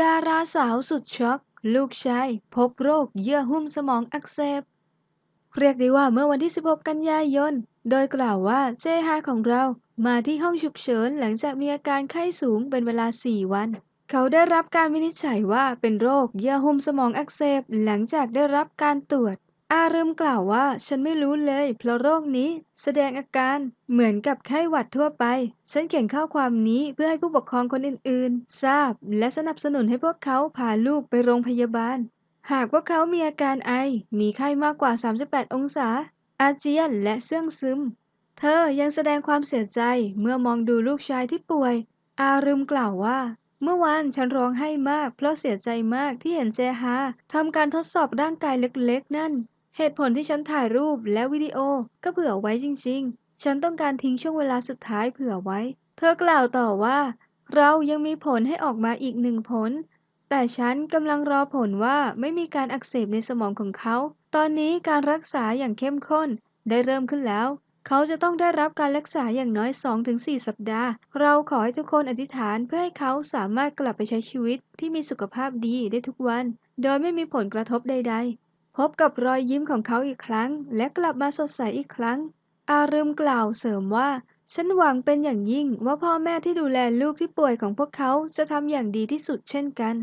ดาราสาวสุดช็อก ลูกชายพบโรคเยื่อหุ้มสมองอักเสบ เรียกได้ว่าเมื่อวันที่ 16 กันยายน โดยกล่าวว่าเจฮาของเรามาที่ห้องฉุกเฉินหลังจากมีอาการไข้สูงเป็นเวลา 4 วัน เขาได้รับการวินิจฉัยว่าเป็นโรคเยื่อหุ้มสมองอักเสบหลังจากได้รับการตรวจ อารึมกล่าวว่า ฉันไม่รู้เลย เพราะโรคนี้ แสดงอาการเหมือนกับไข้หวัดทั่วไป ฉันเขียนข้อความนี้เพื่อให้ผู้ปกครองคนอื่นๆ ทราบ และสนับสนุนให้พวกเขาพาลูกไปโรงพยาบาล หากพวกเขามีอาการไอ มีไข้มากกว่า 38 องศา อาเจียนและเสื่องซึม เธอยังแสดงความเสียใจเมื่อมองดูลูกชายที่ป่วย อารึมกล่าวว่าเมื่อวานฉันร้องไห้มากเพราะเสียใจมากที่เห็นเจฮาทำการทดสอบร่างกายเล็กๆ นั่น เหตุผลที่ฉันถ่ายรูปและวิดีโอก็เผื่อไว้จริงๆ ฉันต้องการทิ้งช่วงเวลาสุดท้ายเผื่อไว้ เธอกล่าวต่อว่า เรายังมีผลให้ออกมาอีกหนึ่งผล แต่ฉันกำลังรอผลว่าไม่มีการอักเสบในสมองของเขา ตอนนี้การรักษาอย่างเข้มข้นได้เริ่มขึ้นแล้ว เขาจะต้องได้รับการรักษาอย่างน้อย 2-4 สัปดาห์ เราขอให้ทุกคนอธิษฐานเพื่อให้เขาสามารถกลับไปใช้ชีวิตที่มีสุขภาพดีได้ทุกวัน โดยไม่มีผลกระทบใด ๆ พบกับรอยยิ้มของเขาอีกครั้ง และกลับมาสดใสอีกครั้ง อารึมกล่าวเสริมว่า ฉันหวังเป็นอย่างยิ่งว่าพ่อแม่ที่ดูแลลูกที่ป่วยของพวกเขาจะทำอย่างดีที่สุดเช่นกัน